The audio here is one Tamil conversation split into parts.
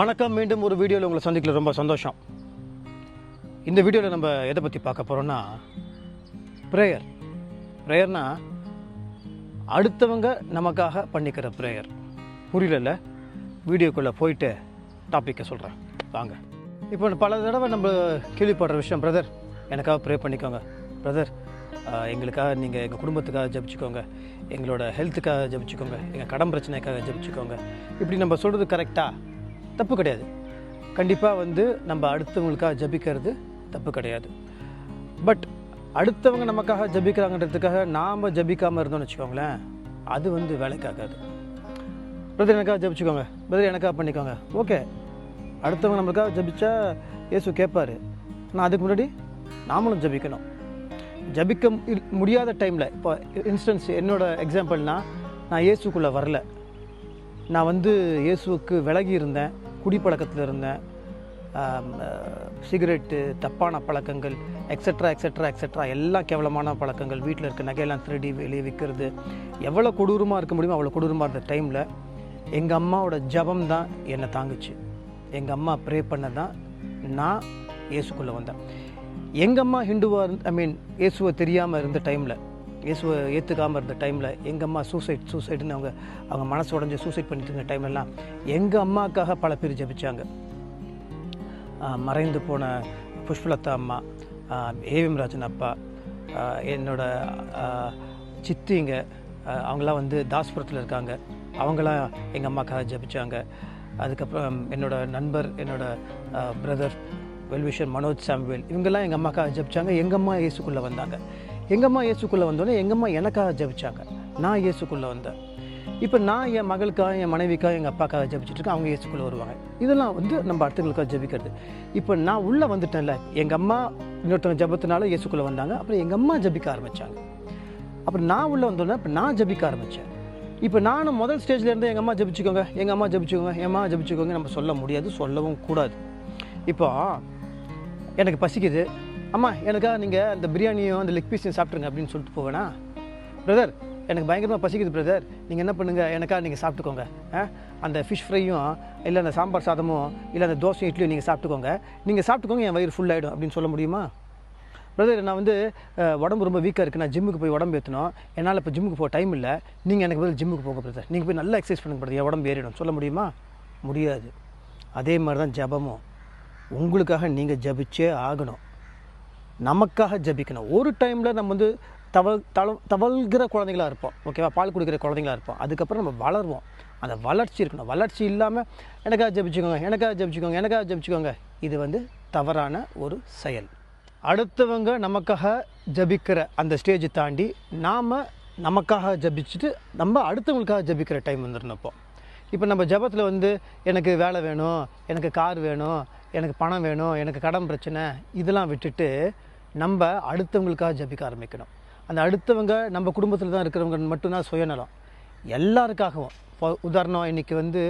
வணக்கம். மீண்டும் ஒரு வீடியோவில் உங்களை சந்திக்கல ரொம்ப சந்தோஷம். இந்த வீடியோவில் நம்ம எதை பற்றி பார்க்க போகிறோம்னா ப்ரேயர் ப்ரேயர்னா அடுத்தவங்க நமக்காக பண்ணிக்கிற ப்ரேயர் புரியலல்ல? வீடியோக்குள்ளே போயிட்டு டாப்பிக்கை சொல்கிறேன் வாங்க. இப்போ பல தடவை நம்ம கேள்விப்படுற விஷயம் பிரதர் எனக்காக ப்ரே பண்ணிக்கோங்க. பிரதர் எங்களுக்காக நீங்கள் எங்கள் குடும்பத்துக்காக ஜபிச்சுக்கோங்க. எங்களோட ஹெல்த்துக்காக ஜபிச்சுக்கோங்க. எங்கள் கடன் பிரச்சனைக்காக ஜபிச்சுக்கோங்க. இப்படி நம்ம சொல்கிறது கரெக்டாக தப்பு கிடையாது. கண்டிப்பாக வந்து நம்ம அடுத்தவங்களுக்காக ஜபிக்கிறது தப்பு கிடையாது. பட் அடுத்தவங்க நமக்காக ஜபிக்கிறாங்கன்றதுக்காக நாம் ஜபிக்காமல் இருந்தோம்னு வச்சுக்கோங்களேன் அது வந்து வேலைக்காகாது. பிரதர் எனக்காக ஜபிச்சுக்கோங்க. பிரதர் எனக்காக பண்ணிக்கோங்க. ஓகே. அடுத்தவங்க நம்மளுக்காக ஜபிச்சா இயேசு கேட்பாரு ஆனால் அதுக்கு முன்னாடி நாமளும் ஜபிக்கணும். ஜபிக்க முடியாத டைமில் இப்போ இன்ஸ்டன்ஸ் என்னோட எக்ஸாம்பிள்னால் நான் இயேசுக்குள்ளே வரல. நான் வந்து இயேசுவுக்கு விலகி இருந்தேன். குடிப்பழக்கத்தில் இருந்தேன். சிகரெட்டு தப்பான பழக்கங்கள் எக்ஸட்ரா எக்ஸட்ரா எக்ஸட்ரா எல்லாம் கேவலமான பழக்கங்கள். வீட்டில் இருக்க நகையெல்லாம் திருடி வெளியே விற்கிறது எவ்வளோ கொடூரமாக இருக்க முடியுமோ அவ்வளோ கொடூரமாக இருந்த டைமில் எங்கள் அம்மாவோட ஜபம் தான் என்னை தாங்குச்சு. எங்கள் அம்மா ப்ரே பண்ண தான் நான் இயேசுக்குள்ளே வந்தேன். எங்கள் அம்மா ஹிந்துவாக இருந்து ஐ மீன் இயேசுவை தெரியாமல் இருந்த டைமில் இயேசுவை ஏற்றுக்காமல் இருந்த டைமில் எங்கள் அம்மா சூசைட் சூசைடுன்னு அவங்க அவங்க மனசு உடஞ்சி சூசைட் பண்ணிட்டு இருந்த டைம்லாம் எங்கள் அம்மாக்காக பல பேர் ஜெபிச்சாங்க. மறைந்து போன புஷ்பலதா அம்மா ஏவிஎம் ராஜன் அப்பா என்னோட சித்திங்க அவங்களாம் வந்து தாஸ்புரத்தில் இருக்காங்க. அவங்களாம் எங்கள் அம்மாக்காக ஜெபிச்சாங்க. அதுக்கப்புறம் என்னோட நண்பர் என்னோட பிரதர் வெல்விஷர் மனோஜ் சாம்வேல் இவங்கெல்லாம் எங்கள் அம்மாக்காக ஜெபிச்சாங்க. எங்கள் அம்மா இயேசுக்குள்ளே வந்தாங்க. எங்கள் அம்மா இயேசுக்குள்ளே வந்தோடனே எங்கள் அம்மா எனக்காக ஜபிச்சாங்க. நான் இயேசுக்குள்ளே வந்தேன். இப்போ நான் என் மகளுக்காக என் மனைவிக்காக எங்கள் அப்பாக்காக ஜெபிச்சுட்டு இருக்கேன் அவங்க இயேசுக்குள்ளே வருவாங்க. இதெல்லாம் வந்து நம்ம அடுத்தவங்களுக்காக ஜெபிக்கிறது. இப்போ நான் உள்ளே வந்துட்டேன்ல எங்கள் அம்மா இன்னொருத்தவங்க ஜபத்தினால இயேசுக்குள்ளே வந்தாங்க. அப்புறம் எங்கள் அம்மா ஜபிக்க ஆரம்பித்தாங்க அப்புறம் நான் உள்ளே வந்தோடனே இப்போ நான் ஜெபிக்க ஆரம்பித்தேன் இப்போ நானும் முதல் ஸ்டேஜ்லேருந்து எங்கள் அம்மா ஜபிச்சுக்கோங்க எங்கள் அம்மா ஜபிச்சுக்கோங்க என் அம்மா நம்ம சொல்ல முடியாது சொல்லவும் கூடாது. இப்போ எனக்கு பசிக்குது. அம்மா எனக்காக நீங்கள் அந்த பிரியாணியும் அந்த லெக் பீஸையும் சாப்பிட்ருங்க அப்படின்னு சொல்லிட்டு போவேனா? பிரதர் எனக்கு பயங்கரமாக பசிக்குது பிரதர் நீங்கள் என்ன பண்ணுங்கள் எனக்காக நீங்கள் சாப்பிட்டுக்கோங்க. ஆ? அந்த ஃபிஷ் ஃப்ரையும் இல்லை அந்த சாம்பார் சாதமும் இல்லை அந்த தோசையும் இட்லியும் நீங்கள் சாப்பிட்டுக்கோங்க. நீங்கள் சாப்பிட்டுக்கோங்க என் வயிறு ஃபுல் ஆயிடும் அப்படின்னு சொல்ல முடியுமா? பிரதர் நான் வந்து உடம்பு ரொம்ப வீக்காக இருக்குது நான் ஜிம்முக்கு போய் உடம்பு ஏற்றணும் என்னால் இப்போ ஜிம்முக்கு போக டைம் இல்லை. நீங்கள் எனக்கு பதில் ஜிம்முக்கு போக பிரதர் நீங்கள் போய் நல்லா எக்ஸசைஸ் பண்ணுங்க பிரதர் என் உடம்பு ஏறிடும். சொல்ல முடியுமா? முடியாது. அதே மாதிரி தான் ஜபமும். உங்களுக்காக நீங்கள் ஜபிச்சே ஆகணும். நமக்காக ஜபிக்கணும். ஒரு டைமில் நம்ம வந்து தவ தள தவழ்கிற குழந்தைங்களா இருப்போம். ஓகேவா பால் குடிக்கிற குழந்தைங்களா இருப்போம். அதுக்கப்புறம் நம்ம வளருவோம். அந்த வளர்ச்சி இருக்கணும். வளர்ச்சி இல்லாமல் எனக்காக ஜபிச்சுக்கோங்க எனக்காக ஜபிச்சுக்கோங்க எனக்காக ஜபிச்சுக்கோங்க. இது வந்து தவறான ஒரு செயல். அடுத்தவங்க நமக்காக ஜபிக்கிற அந்த ஸ்டேஜ் தாண்டி நாம் நமக்காக ஜபிச்சுட்டு நம்ம அடுத்தவங்களுக்காக ஜபிக்கிற டைம் வந்துடணும் இப்போ இப்போ நம்ம ஜெபத்தில் வந்து எனக்கு வேலை வேணும் எனக்கு கார் வேணும் எனக்கு பணம் வேணும் எனக்கு கடன் பிரச்சனை இதெல்லாம் விட்டுட்டு நம்ம அடுத்தவங்களுக்காக ஜபிக்க ஆரம்பிக்கணும். அந்த அடுத்தவங்க நம்ம குடும்பத்தில் தான் இருக்கிறவங்க மட்டும்தான் சுயநலம். எல்லாருக்காகவும். இப்போ உதாரணம் இன்றைக்கி வந்து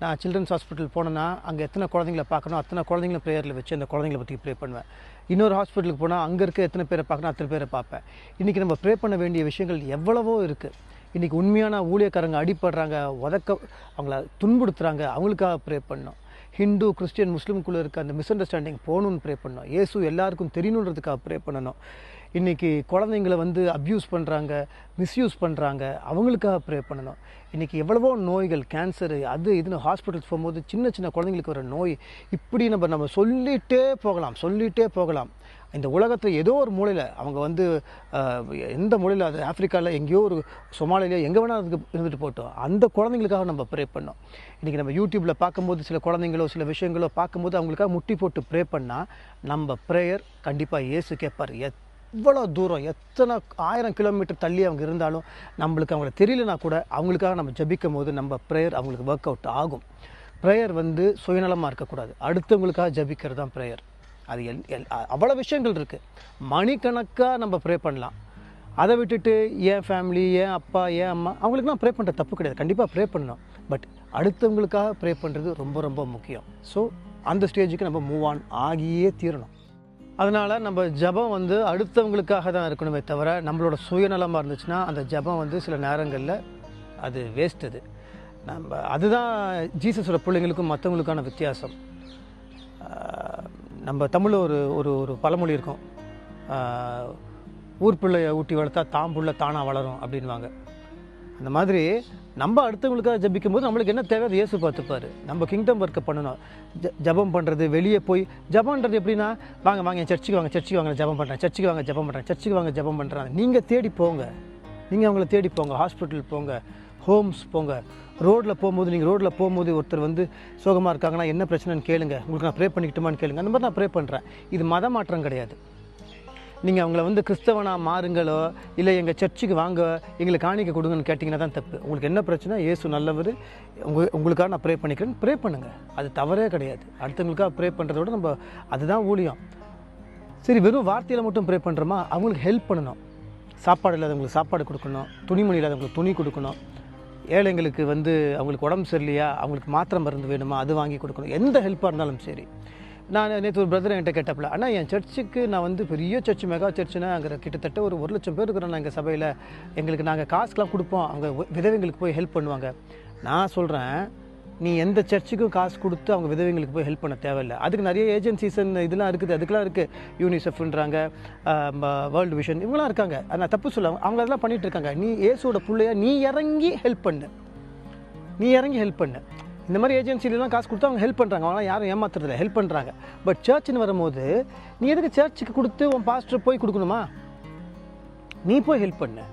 நான் சில்ட்ரன்ஸ் ஹாஸ்பிட்டல் போனேன்னா அங்கே எத்தனை குழந்தைங்கள பார்க்கணும் அத்தனை குழந்தைங்கள ப்ரேயரில் வச்சு அந்த குழந்தைங்கள பற்றி ப்ரே பண்ணுவேன். இன்னொரு ஹாஸ்பிட்டலுக்கு போனால் அங்கே இருக்க எத்தனை பேரை பார்க்கணும் அத்தனை பேரை பார்ப்பேன். இன்றைக்கி நம்ம ப்ரே பண்ண வேண்டிய விஷயங்கள் எவ்வளவோ இருக்குது இன்றைக்கி உண்மையான ஊழியக்காரங்க அடிப்படுறாங்க உதக்க அவங்கள துன்புறுத்துகிறாங்க அவங்களுக்காக ப்ரே பண்ணோம் ஹிந்து கிறிஸ்டியன் முஸ்லீம்குள்ளே இருக்க அந்த மிஸ் அண்டர்ஸ்டாண்டிங் போகணும்னு ப்ரே பண்ணோம் இயேசு எல்லாருக்கும் தெரியணுன்றதுக்காக ப்ரே பண்ணணும். இன்றைக்கி குழந்தைங்கள வந்து அப்யூஸ் பண்ணுறாங்க மிஸ்யூஸ் பண்ணுறாங்க அவங்களுக்காக ப்ரே பண்ணணும். இன்றைக்கி எவ்வளவோ நோய்கள் கேன்சரு அது இதுன்னு ஹாஸ்பிட்டல்ஸ் போகும்போது சின்ன சின்ன குழந்தைங்களுக்கு வர நோய் இப்படி நம்ம நம்ம சொல்லிகிட்டே போகலாம் சொல்லிகிட்டே போகலாம். இந்த உலகத்தில் ஏதோ ஒரு மூலையில் அவங்க வந்து எந்த மூலையில் அது ஆஃப்ரிக்காவில் எங்கேயோ ஒரு சொமாலியிலையோ எங்கே வேணால் அதுக்கு இருந்துட்டு போட்டோம் அந்த குழந்தைங்களுக்காக நம்ம ப்ரே பண்ணோம். இன்றைக்கி நம்ம யூடியூப்பில் பார்க்கும்போது சில குழந்தைங்களோ சில விஷயங்களோ பார்க்கும்போது அவங்களுக்காக முட்டி போட்டு ப்ரே பண்ணால் நம்ம ப்ரேயர் கண்டிப்பாக ஏசு கேட்பார் எவ்வளோ தூரம் எத்தனை ஆயிரம் கிலோமீட்டர் தள்ளி அவங்க இருந்தாலும் நம்மளுக்கு அவங்கள தெரியலனா கூட அவங்களுக்காக நம்ம ஜபிக்கும் போது நம்ம ப்ரேயர் அவங்களுக்கு ஒர்க் அவுட் ஆகும். ப்ரேயர் வந்து சுயநலமாக இருக்கக்கூடாது. அடுத்தவங்களுக்காக ஜெபிக்கிறது தான் ப்ரேயர் அது எல் எல் அவ்வளோ விஷயங்கள் இருக்குது மணிக்கணக்காக நம்ம ப்ரே பண்ணலாம். அதை விட்டுட்டு என் ஃபேமிலி என் அப்பா என் அம்மா அவங்களுக்குலாம் ப்ரே பண்ணுற தப்பு கிடையாது. கண்டிப்பாக ப்ரே பண்ணணும். பட் அடுத்தவங்களுக்காக ப்ரே பண்ணுறது ரொம்ப ரொம்ப முக்கியம். ஸோ அந்த ஸ்டேஜுக்கு நம்ம மூவ் ஆன் ஆகியே தீரணும். அதனால் நம்ம ஜெபம் வந்து அடுத்தவங்களுக்காக தான் இருக்கணுமே தவிர நம்மளோட சுயநலமாக இருந்துச்சுன்னா அந்த ஜெபம் வந்து சில நேரங்களில் அது வேஸ்ட் அது. நம்ம அதுதான் ஜீசஸோட பிள்ளைங்களுக்கும் மற்றவங்களுக்கான வித்தியாசம். நம்ம தமிழில் ஒரு ஒரு ஒரு பழமொழி இருக்கும். ஊர் பிள்ளையை ஊட்டி வளர்த்தா தாம்புள்ள தானாக வளரும் அப்படின்வாங்க அந்த மாதிரி நம்ம அடுத்தவங்களுக்காக ஜபிக்கும் போது நம்மளுக்கு என்ன தேவை? அதை இயேசு பார்த்துப்பார். நம்ம கிங்டம் ஒர்க்கை பண்ணணும். ஜ ஜபம் பண்ணுறது வெளியே போய் ஜபம்ன்றது எப்படின்னா வாங்க வாங்க என் சர்ச்சுக்கு வாங்க சர்ச்சுக்கு வாங்க ஜபம் பண்ணுறேன் சர்ச்சுக்கு வாங்க ஜபம் பண்ணுறேன் சர்ச்சுக்கு வாங்க ஜபம் பண்ணுறாங்க நீங்கள் தேடி போங்க. நீங்கள் அவங்கள தேடி போங்க. ஹாஸ்பிட்டல் போங்க. ஹோம்ஸ் போங்க. ரோட்டில் போகும்போது நீங்கள் ரோட்டில் போகும்போது ஒருத்தர் வந்து சோகமாக இருக்காங்கன்னா என்ன பிரச்சனைன்னு கேளுங்க. உங்களுக்கு நான் ப்ரே பண்ணிக்கிட்டுமான்னு கேளுங்க. அந்த மாதிரி நான் ப்ரே பண்ணுறேன் இது மத மாற்றம் கிடையாது. நீங்கள் அவங்கள வந்து கிறிஸ்தவனா மாறுங்களோ இல்லை எங்கள் சர்ச்சுக்கு வாங்க எங்களுக்கு காணிக்க கொடுங்கன்னு கேட்டிங்கன்னா தான் தப்பு. உங்களுக்கு என்ன பிரச்சனை? இயேசு நல்லவர். உங்கள் உங்களுக்காக நான் ப்ரே பண்ணிக்கிறேன் ப்ரே பண்ணுங்கள் அது தவறே கிடையாது. அடுத்தவங்களுக்காக ப்ரே பண்ணுறத விட நம்ம அதுதான் ஊழியம். சரி வெறும் வார்த்தையில் மட்டும் ப்ரே பண்ணுறோமா அவங்களுக்கு ஹெல்ப் பண்ணணும். சாப்பாடு இல்லாதவங்களுக்கு சாப்பாடு கொடுக்கணும். துணிமணி இல்லாதவங்களுக்கு துணி கொடுக்கணும். ஏழைங்களுக்கு வந்து அவங்களுக்கு உடம்பு சரியில்லையா? அவங்களுக்கு மாத்திரை மருந்து வேணுமா? அது வாங்கி கொடுக்கணும். எந்த ஹெல்ப்பாக இருந்தாலும் சரி. நான் நேற்று ஒரு பிரதர் என்கிட்ட கேட்டப்பல ஆனால் என் சர்ச்சுக்கு நான் வந்து பெரிய சர்ச் மெகா சர்ச்சுனா அங்கே கிட்டத்தட்ட ஒரு ஒரு லட்சம் பேர் இருக்கிறோம் எங்கள் சபையில். எங்களுக்கு நாங்கள் காசுக்கெலாம் கொடுப்போம். அவங்க விதவைங்களுக்கு போய் ஹெல்ப் பண்ணுவாங்க. நான் சொல்கிறேன் நீ எந்த சர்ச்சுக்கும் காசு கொடுத்து அவங்க விதவைங்களுக்கு போய் ஹெல்ப் பண்ண தேவையில்லை. அதுக்கு நிறைய ஏஜென்சிஸ் இதெல்லாம் இருக்குது. அதுக்கெலாம் இருக்குது யூனிசெஃப்ன்றாங்க வேர்ல்டு விஷன் இவங்களாம் இருக்காங்க. நான் தப்பு சொல்ல அவங்க அதெல்லாம் பண்ணிகிட்டு இருக்காங்க. நீ ஏசோட பிள்ளையா நீ இறங்கி ஹெல்ப் பண்ணு. நீ இறங்கி ஹெல்ப் பண்ணு. இந்த மாதிரி ஏஜென்சிலாம் காசு கொடுத்து அவங்க ஹெல்ப் பண்ணுறாங்க அவங்களாம் யாரும் ஏமாத்துறதில்ல. ஹெல்ப் பண்ணுறாங்க பட் சர்ச்சுன்னு வரும்போது நீ எதுக்கு சர்ச்சுக்கு கொடுத்து உன் பாஸ்டர் போய் கொடுக்கணுமா? நீ போய் ஹெல்ப் பண்ணு.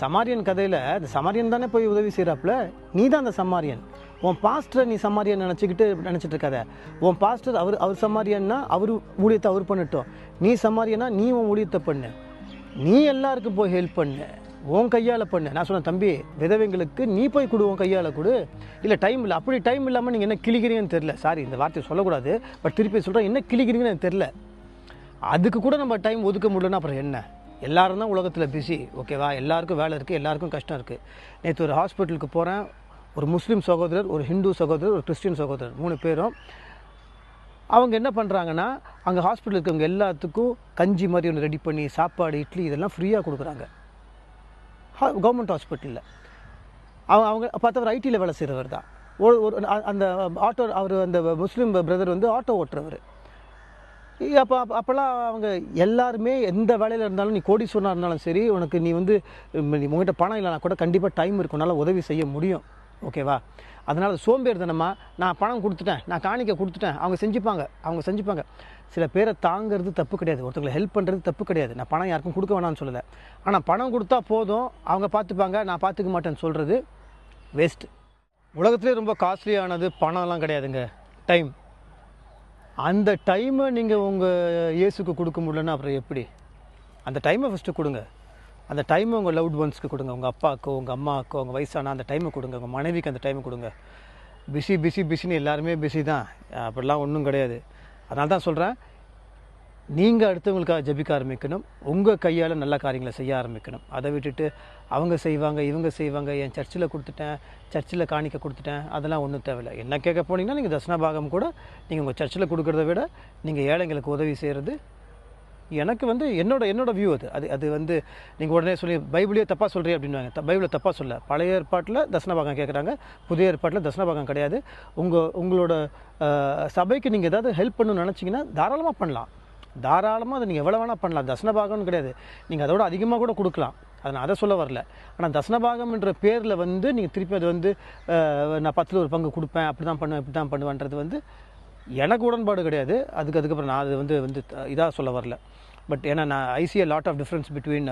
சமாரியன் கதையில் அந்த சமாரியன் தானே போய் உதவி செய்கிறாப்புல நீ தான் அந்த சமாரியன். உன் பாஸ்டரை நீ சம்மாரியன் நினச்சிக்கிட்டு நினச்சிட்டு இருக்காத உன் பாஸ்டர் அவர் அவர் சம்மாரியன்னா அவர் ஊழியத்தை அவர் பண்ணட்டும். நீ சம்மாரியன்னா நீ உன் ஊழியத்தை பண்ணு. நீ எல்லாருக்கும் போய் ஹெல்ப் பண்ணு. உன் கையால் பண்ணு. நான் சொன்னேன் தம்பி விதவைங்களுக்கு நீ போய் கொடு உன் கையால் கொடு. இல்லை டைம் இல்லை. அப்படி டைம் இல்லாமல் நீங்கள் என்ன கிளிக்கிறீங்கன்னு தெரில சாரி இந்த வார்த்தையை சொல்லக்கூடாது. பட் திருப்பி சொல்கிறேன் என்ன கிளிக்கிறீங்கன்னு எனக்கு தெரில அதுக்கு கூட நம்ம டைம் ஒதுக்க முடியலன்னா அப்புறம் என்ன? எல்லாரும் தான் உலகத்தில் பிஸி ஓகேவா எல்லாருக்கும் வேலை இருக்குது எல்லாருக்கும் கஷ்டம் இருக்குது நேற்று ஒரு ஹாஸ்பிட்டலுக்கு போகிறேன் ஒரு முஸ்லீம் சகோதரர் ஒரு ஹிந்து சகோதரர் ஒரு கிறிஸ்டின் சகோதரர் மூணு பேரும். அவங்க என்ன பண்ணுறாங்கன்னா அங்கே ஹாஸ்பிட்டல் இருக்கவங்க எல்லாத்துக்கும் கஞ்சி மாதிரி ஒன்று ரெடி பண்ணி சாப்பாடு இட்லி இதெல்லாம் ஃப்ரீயாக கொடுக்குறாங்க. கவர்மெண்ட் ஹாஸ்பிட்டலில் அவங்க அவங்க பார்த்தவர் ஐடியில் வேலை செய்கிறவர் தான். ஒரு ஒரு அந்த ஆட்டோ அவர் அந்த முஸ்லீம் பிரதர் வந்து ஆட்டோ ஓட்டுறவர். அப்போ அப்போல்லாம் அவங்க எல்லாருமே எந்த வேலையில் இருந்தாலும் நீ கோடீஸ்வரனாக இருந்தாலும் சரி உனக்கு நீ வந்து நீ உங்ககிட்ட பணம் இல்லைனா கூட கண்டிப்பாக டைம் இருக்கும். உதவி செய்ய முடியும். ஓகேவா? அதனால் சோம்பேறித்தனமா நான் பணம் கொடுத்துட்டேன் நான் காணிக்க கொடுத்துட்டேன் அவங்க செஞ்சுப்பாங்க அவங்க செஞ்சுப்பாங்க. சில பேரை தாங்கிறது தப்பு கிடையாது. ஒருத்தங்களை ஹெல்ப் பண்ணுறது தப்பு கிடையாது. நான் பணம் யாருக்கும் கொடுக்க வேணாம்னு சொல்லலை. ஆனால் பணம் கொடுத்தா போதும். அவங்க பார்த்துப்பாங்க நான் பார்த்துக்க மாட்டேன்னு சொல்கிறது வேஸ்ட்டு உலகத்துலேயே ரொம்ப காஸ்ட்லியானது பணம்லாம் கிடையாதுங்க. டைம் அந்த டைமை நீங்கள் உங்கள் இயேசுக்கு கொடுக்க முடியலன்னா அப்புறம் எப்படி? அந்த டைமை ஃபஸ்ட்டு கொடுங்க. அந்த டைமை உங்கள் லவ்ட் ஒன்ஸ்க்கு கொடுங்க. உங்கள் அப்பாவுக்கோ உங்கள் அம்மாவுக்கோ உங்கள் வயசான அந்த டைமை கொடுங்க. உங்கள் மனைவிக்கு அந்த டைமை கொடுங்க. பிஸி பிஸி பிஸின்னு எல்லாருமே பிஸி தான். அப்படிலாம் ஒன்றும் கிடையாது. அதனால தான் சொல்கிறேன் நீங்கள் அடுத்தவங்களுக்காக ஜெபிக்க ஆரம்பிக்கணும். உங்கள் கையால் நல்ல காரியங்களை செய்ய ஆரம்பிக்கணும். அதை விட்டுட்டு அவங்க செய்வாங்க இவங்க செய்வாங்க என் சர்ச்சில் கொடுத்துட்டேன் சர்ச்சில் காணிக்க கொடுத்துட்டேன் அதெல்லாம் ஒன்றும் தேவையில்லை. என்ன கேட்க போனீங்கன்னா நீங்கள் தசன பாகம் கூட நீங்கள் உங்கள் சர்ச்சில் கொடுக்குறத விட நீங்கள் ஏழைங்களுக்கு உதவி செய்கிறது எனக்கு வந்து என்னோட என்னோட வியூ அது. அது அது வந்து நீங்கள் உடனே சொல்லி பைபிளே தப்பாக சொல்கிறீ அப்படின்வாங்க த பைபிளை தப்பாக சொல்ல. பழைய ஏற்பாட்டில் தசனபாகம் கேட்குறாங்க புதிய ஏற்பாட்டில் தசனபாகம் கிடையாது. உங்கள் உங்களோட சபைக்கு நீங்கள் ஏதாவது ஹெல்ப் பண்ணணும்னு நினச்சிங்கன்னா தாராளமாக பண்ணலாம். தாராளமாக அதை நீங்கள் எவ்வளோ வேணால் பண்ணலாம். தசனபாகம்னு கிடையாது. நீங்கள் அதோட அதிகமாக கூட கொடுக்கலாம். அதை நான் அதை சொல்ல வரல. ஆனால் தசனபாகம்ன்ற பேரில் வந்து நீங்கள் திருப்பி அது வந்து நான் பத்தில் ஒரு பங்கு கொடுப்பேன். அப்படி தான் பண்ணுவேன் இப்படி தான் பண்ணுவேன்றது வந்து எனக்கு உடன்பாடு கிடையாது. அதுக்கு அதுக்கப்புறம் நான் அது வந்து வந்து இதாக சொல்ல வரல. பட் ஏன்னா நான் I see lot of difference between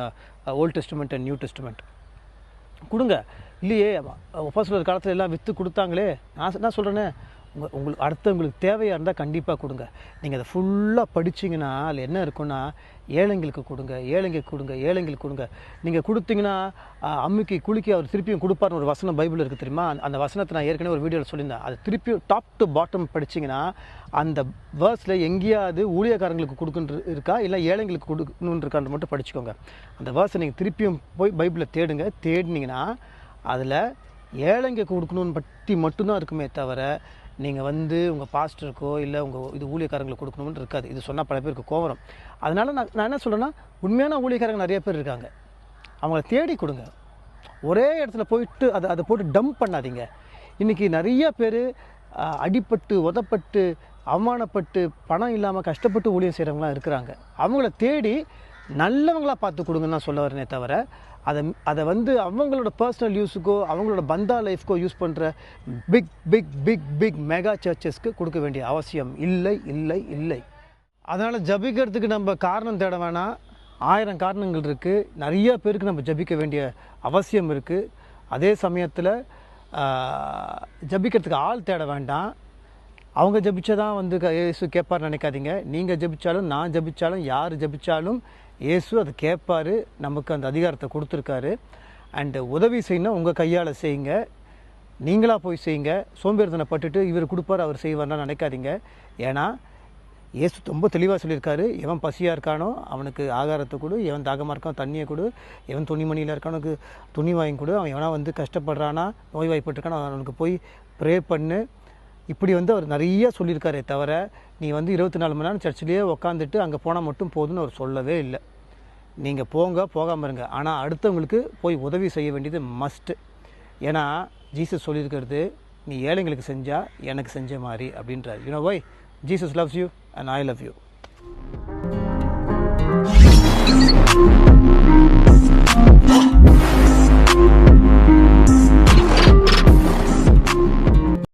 old testament and new testament கொடுங்க. இல்லையே ஒப்பாசுலர் காலத்தில் எல்லாம் விற்று கொடுத்தாங்களே. நான் நான் சொல்கிறேன்னு உங்கள் உங்களுக்கு அடுத்தவங்களுக்கு தேவையாக இருந்தால் கண்டிப்பாக கொடுங்க. நீங்கள் அதை ஃபுல்லாக படிச்சீங்கன்னா அதில் என்ன இருக்குன்னா ஏழைங்களுக்கு கொடுங்க ஏழைங்களுக்கு கொடுங்க ஏழைங்களுக்கு கொடுங்க. நீங்கள் கொடுத்தீங்கன்னா அம்மிக்கு குலுக்கி அவர் திருப்பியும் கொடுப்பார்னு ஒரு வசனம் பைபிள் இருக்குது தெரியுமா? அந்த- வசனத்தை நான் ஏற்கனவே ஒரு வீடியோவில் சொல்லியிருந்தேன். அது திருப்பியும் டாப் டு பாட்டம் படிச்சீங்கன்னா அந்த வேர்ஸில் எங்கேயாவது ஊழியக்காரங்களுக்கு கொடுக்குன்னு இருக்கா? இல்லை ஏழைங்களுக்கு கொடுக்கணுன்னு இருக்கான்னு மட்டும் படிச்சுக்கோங்க. அந்த வேர்ஸை நீங்கள் திருப்பியும் போய் பைபிளை தேடுங்க. தேடினீங்கன்னா அதில் ஏழைங்க கொடுக்கணும்னு பற்றி மட்டும்தான் இருக்குமே தவிர நீங்கள் வந்து உங்கள் பாஸ்டருக்கோ இல்லை உங்கள் இது ஊழியக்காரங்களுக்கு கொடுக்கணும்னு இருக்காது. இது சொன்னால் பல பேருக்கு கோவரம் அதனால் நான் நான் என்ன சொல்கிறேன்னா உண்மையான ஊழியக்காரங்க நிறைய பேர் இருக்காங்க. அவங்கள தேடி கொடுங்க. ஒரே இடத்துல போயிட்டு அதை அதை போட்டு டம்ப் பண்ணாதீங்க. இன்றைக்கி நிறைய பேர் அடிப்பட்டு உதப்பட்டு அவமானப்பட்டு பணம் இல்லாமல் கஷ்டப்பட்டு ஊழியம் செய்கிறவங்களாம் இருக்கிறாங்க. அவங்கள தேடி நல்லவங்களாக பார்த்து கொடுங்கன்னு தான் சொல்ல வரேனே தவிர அதை அதை வந்து அவங்களோட பர்சனல் யூஸுக்கோ அவங்களோட பந்தா லைஃப்க்கோ யூஸ் பண்ணுற big big big big mega சர்ச்சஸ்க்கு கொடுக்க வேண்டிய அவசியம் இல்லை இல்லை இல்லை. அதனால் ஜபிக்கிறதுக்கு நம்ம காரணம் தேட வேணாம். ஆயிரம் காரணங்கள் இருக்குது நிறைய பேருக்கு நம்ம ஜபிக்க வேண்டிய அவசியம் இருக்குது அதே சமயத்தில் ஜபிக்கிறதுக்கு ஆள் தேட வேண்டாம். அவங்க ஜபிச்சதான் வந்து இயேசு கேட்பார் நினைக்காதீங்க. நீங்கள் ஜபிச்சாலும் நான் ஜபிச்சாலும் யார் ஜபிச்சாலும் இயேசு அதை கேட்பார் நமக்கு அந்த அதிகாரத்தை கொடுத்துருக்காரு. அண்டு உதவி செய்யணும் உங்கள் கையால் செய்யுங்க. நீங்களாக போய் செய்யுங்க. சோம்பேறித்தனப்பட்டுட்டு இவர் கொடுப்பார் அவர் செய்வார்னா நினைக்காதீங்க. ஏன்னா இயேசு ரொம்ப தெளிவாக சொல்லியிருக்காரு. எவன் பசியாக இருக்கானோ அவனுக்கு ஆகாரத்தை கொடு. எவன் தாகமாக இருக்கானோ தண்ணியை கொடு. எவன் துணிமணியில் இருக்கானுக்கு துணி வாங்கி கொடு. அவன் எவனா வந்து கஷ்டப்படுறானா நோய்வாய்ப்பட்டிருக்கானோ அவனுக்கு போய் ப்ரே பண்ணு. இப்படி வந்து அவர் நிறைய சொல்லியிருக்காரே தவிர நீ வந்து இருபத்தி நாலு மணி நேரம் சர்ச்சிலேயே உக்காந்துட்டு அங்கே போனால் மட்டும் போதும்னு அவர் சொல்லவே இல்லை. நீங்கள் போங்க போகாமல் இருங்க. ஆனால் அடுத்தவங்களுக்கு போய் உதவி செய்ய வேண்டியது மஸ்ட்டு ஏன்னா ஜீசஸ் சொல்லியிருக்கிறது நீ ஏழைங்களுக்கு செஞ்சால் எனக்கு செஞ்ச மாதிரி அப்படின்றார். You know why Jesus loves you and I love you